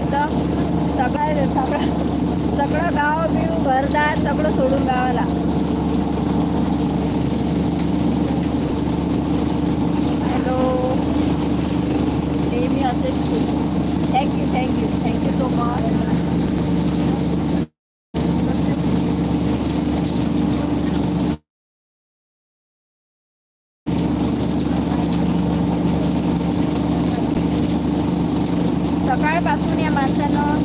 एकदम सगळं सगळं सगळं गाव बिव घरदार सगळं सोडून गावाला. हॅलो. नेहमी असेच thank you thank you thank you so much सकाळपासून या माणसानं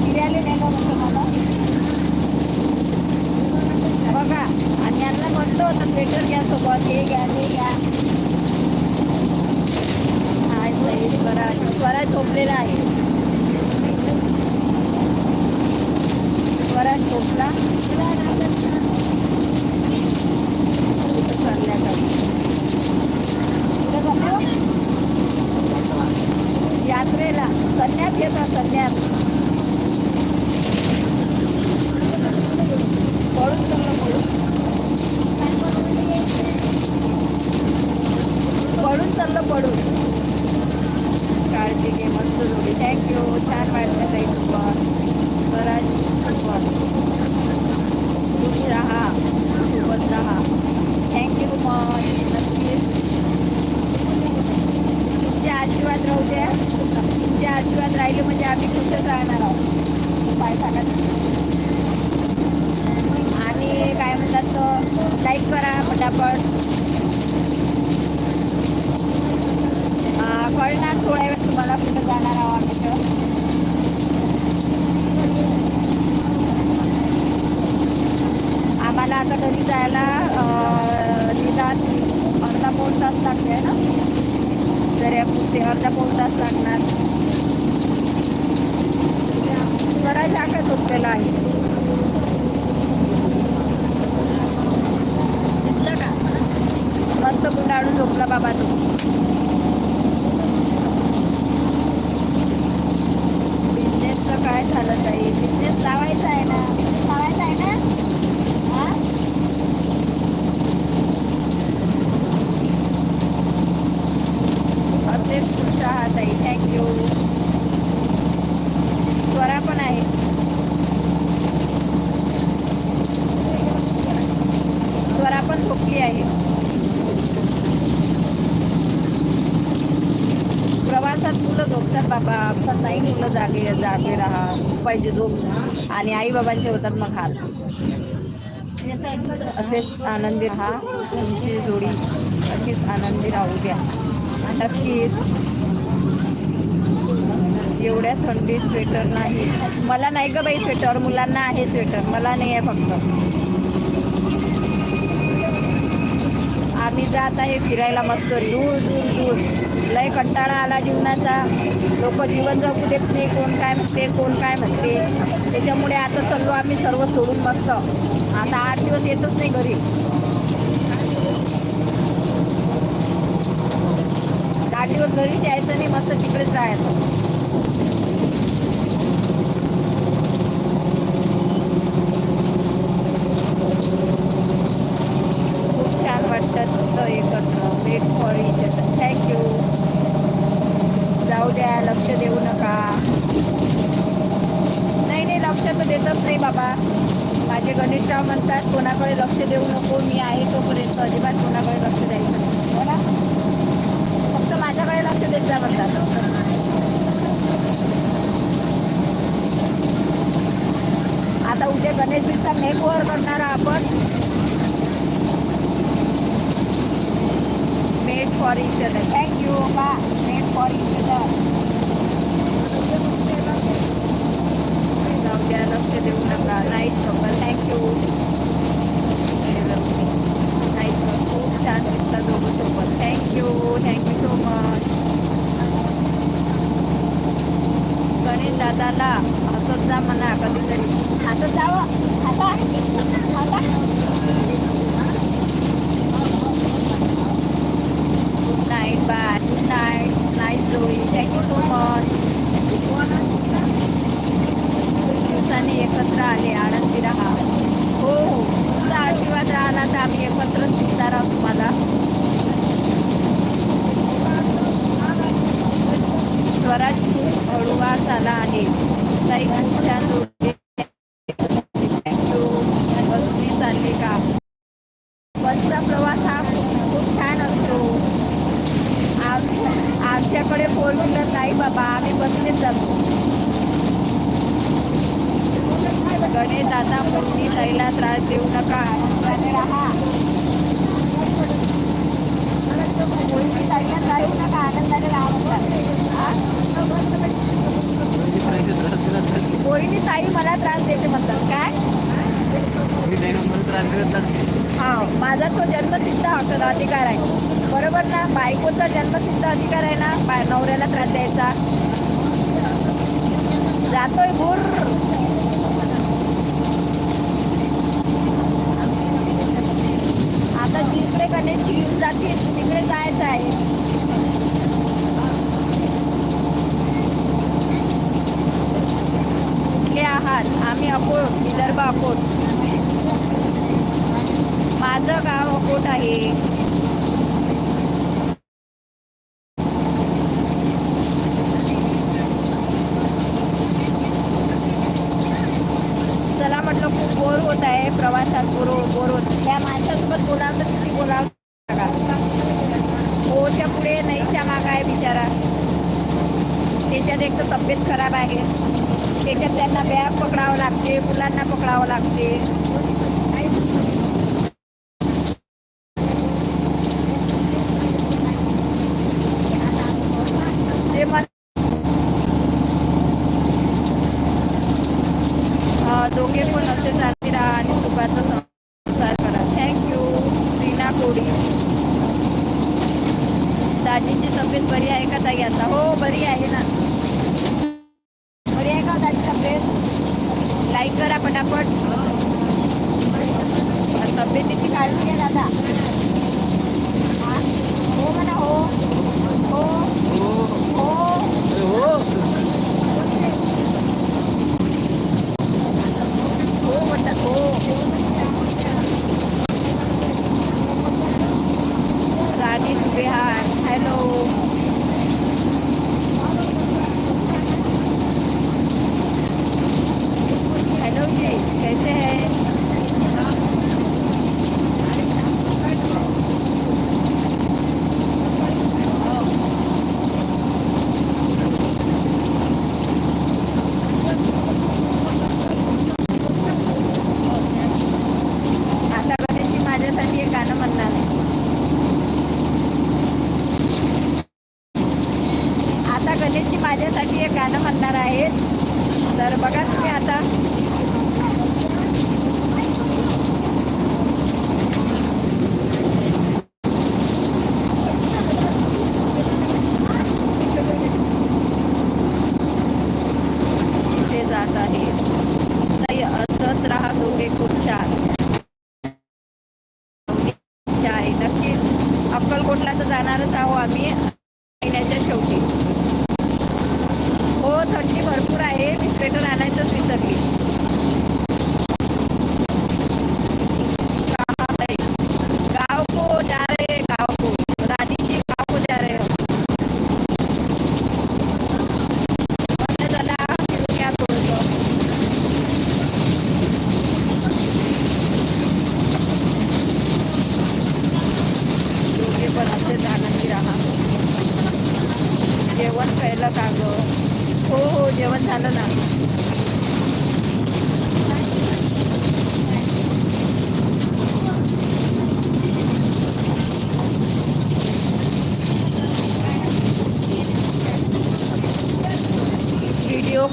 फिरायला नेलं होतं मला. बघा आणि यांना म्हटलं होतं स्वेटर घ्या सोबत हे घ्या ते घ्या. हाय स्वराज. स्वराज झोपलेला आहे. स्वराज झोपला. कुठं चालल्या गाडी? कुठं चालल्या हो? यात्रेला संन्यास घेता संन्यास. पळून चाललं पळून. पळून चाललं पडून काळजी घे मस्त जोडी. थँक्यू छान वाटलं काही सोबत बराच सोबत खुश राहा सोबत राहा. थँक्यू मच नक्कीच. तुमचे आशीर्वाद राहू द्या. तुमचे आशीर्वाद राहिले म्हणजे आम्ही खुशच राहणार आहोत. काय सांगा. आणि काय म्हणतात लाईक करा फटाफट. अं, कळणार थोड्या वेळ तुम्हाला कुठं जाणार आहोत आम्ही तर. आम्हाला आता घरी जायला निदान अर्धा पाऊण तास लागते ना? दर्यापूरते अर्धा पाऊन तास लागणार. स्वराज आकाश काय आहे. दिसलं का? मस्त गुंडाळून झोपला बाबा तू बिझनेसचं काय झालं ताई बिझनेस लावायचा आहे ना लावायचा आहे ना हा असेच खुश आहात ताई थँक्यू स्वरा पण आहे स्वरा पण झोपली आहे प्रवासात मुलं झोपतात बाबा आमच्यात नाही मुलं जागे जागे राहा. पाहिजे झोप आणि आई बाबांचे होतात मग हाल. असेच आनंदी राहा. तुमची जोडी अशीच आनंदी राहू द्या. नक्कीच. एवढ्या थंडीत स्वेटर नाही. मला नाही ग बाई स्वेटर मुलांना आहे स्वेटर मला नाही आहे फक्त. आम्ही जात आहे फिरायला मस्त दूर दूर दूर. लय कंटाळा आला जीवनाचा. लोक जीवन जगू देत नाही कोण काय म्हणते कोण काय म्हणते. त्याच्यामुळे आता चाललो आम्ही सर्व सोडून मस्त. आता आठ दिवस येतच नाही घरी. आठ दिवस घरीच यायचं नाही मस्त तिकडेच राहायचं खूप छान वाटतात तर एकत्र wait for each other thank you जाऊ द्या लक्ष देऊ नका नाही नाही लक्ष तर देतच नाही बाबा माझे गणेशराव म्हणतात कोणाकडे लक्ष देऊ नको मी आहे तोपर्यंत अजिबात कोणाकडे लक्ष द्यायचं नाही. हो ना? फक्त माझ्याकडे लक्ष देत जा म्हणतात. आता उद्या गणेश बिरचा मेक ओव्हर करणार आपण. Made for each other thank you बा मेड फॉर इच अदर जाऊ द्या लक्ष देऊ नका. नाईट कपल थँक्यू नाही खूप छान दिसता दोघं सोबत thank you thank you so much Ganesh दादाला असंच जा म्हणा कधीतरी असं जावं good night bye good night good night जोडी थँक्यू सो मच दिवसाने एकत्र आले आनंदी राहा हो हो. आशीर्वाद राहिला तर आम्ही एकत्रच दिसणार आहोत तुम्हाला. स्वराज खूप हळूवार झाला आहे. काही खूप काय? हा माझा तो जन्मसिद्ध हक्क अधिकार आहे. बरोबर ना? बायकोचा जन्मसिद्ध अधिकार आहे ना? बाय नवऱ्याला त्रास द्यायचा. जातोय भूर. आता जिकडे कनेक्ट घेऊन जातील. तिकडे जायचं आहे. आहात. आम्ही अकोट विदर्भ अकोट माझं गाव अकोट आहे. Thank you. 谢谢大家。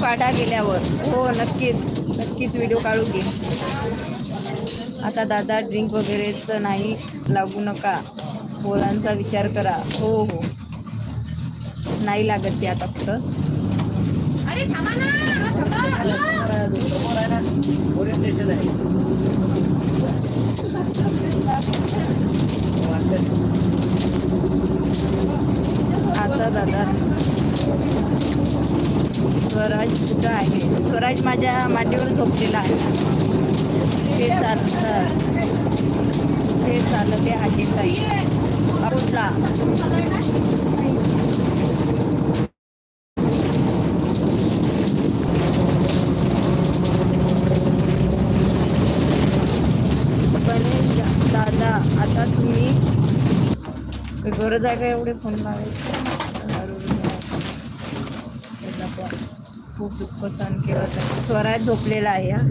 फाटा गेल्यावर. हो नक्कीच. नक्कीच व्हिडिओ काढू घे. आता दादा ड्रिंक वगैरेचं नाही लागू नका. पोलांचा विचार करा. हो हो. नाही लागत ते आता कुठं आता दादा स्वराज कुठं आहे? स्वराज माझ्या मांडीवर झोपलेला आहे. ते चालतं ते चालते आहे ताई. कुठला गणेश दादा आता तुम्ही गरज आहे का एवढे फोन लावायचे? खूप दुःख सहन केलं तर. स्वराज झोपलेला आहे हा.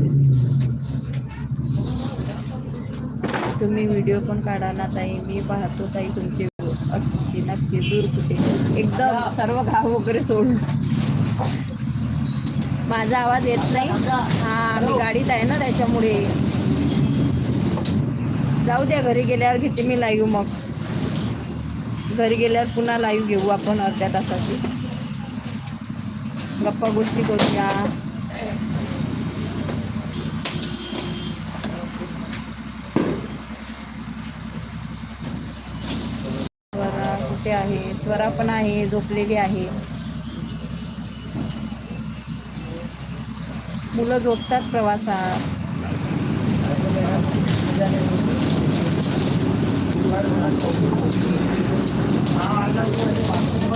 तुम्ही व्हिडिओ पण काढा ना ताई. मी पाहतो ताई तुमचे नक्की. दूर कुठे? एकदम सर्व घाव वगैरे सोडून. माझा आवाज येत नाही. हा मी गाडीत आहे ना त्याच्यामुळे. जाऊ द्या घरी गेल्यावर घेते मी लाईव्ह मग. घरी गेल्यावर पुन्हा लाईव्ह घेऊ आपण अर्ध्या तासाची. गप्पा गोष्टी करूया. स्वरा कुठे आहे? स्वरा पण आहे झोपलेली आहे. मुलं झोपतात प्रवासात.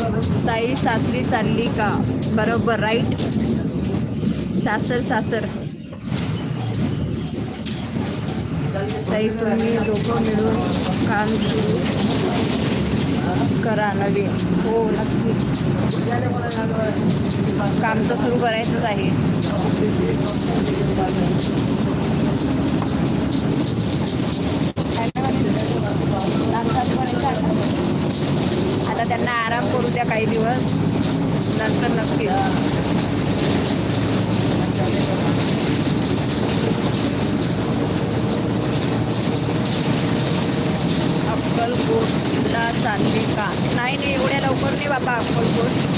ताई सासरी चालली का? बरोबर राईट सासर सासर. ताई तुम्ही दोघं मिळून काम सुरू करा नवीन हो नक्की. काम तर सुरू करायचंच आहे आता त्यांना आराम करू द्या काही दिवस. नंतर नक्की अक्कलकोटला चालले का नाही नाही एवढ्या लवकर नाही बाबा अक्कलकोट.